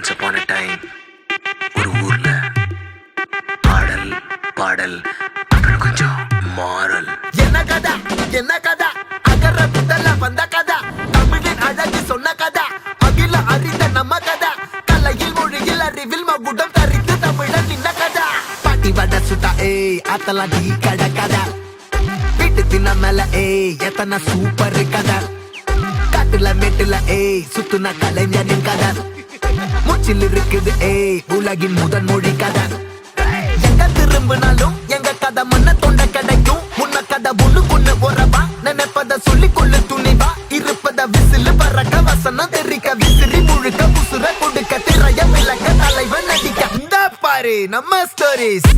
Once upon a time ஒரு ஊர்ல பாடல் பாடல் அப்புறம் கொஞ்சம் மாறல். என்ன கதை? என்ன கதை? அகர முதல்ல வந்த கதை. தமிழின் அழகு சொன்ன கதை. அகில அறிந்த நம்ம கதை. கலையில் மொழியில் அறிவில் மகுடம் தரித்து தமிழன் நின்ன கதை. பாட்டி வட சுட்டா ஏய் அத்தலாம் டீ கடை கதை. வீட்டு தின்ன மேல ஏய் எத்தனை சூப்பர் கதை. காட்டுல மெட்டுல ஏய் சுத்துனா கலைஞனின் கதை. மனசில் இருக்குது ஏய் உலகின் முதன் மொழி கதை. எங்க திரும்பினாலும் எங்க கதை மண்ண தொண்ட கிடைக்கும். உன்ன கதை ஒண்ணு கொண்டு போறவா நினைப்பத சொல்லி கொள்ளு துணிவா? இருப்பத விசில் பறக்க வசனம் தெரிக்க விசிறி முழுக்க புசுர கொடுக்க திரைய விளக்க தலைவன் நடிக்க. இந்த பாரு நம்ம இந்த பாரு நம்ம ஸ்டோரிஸ்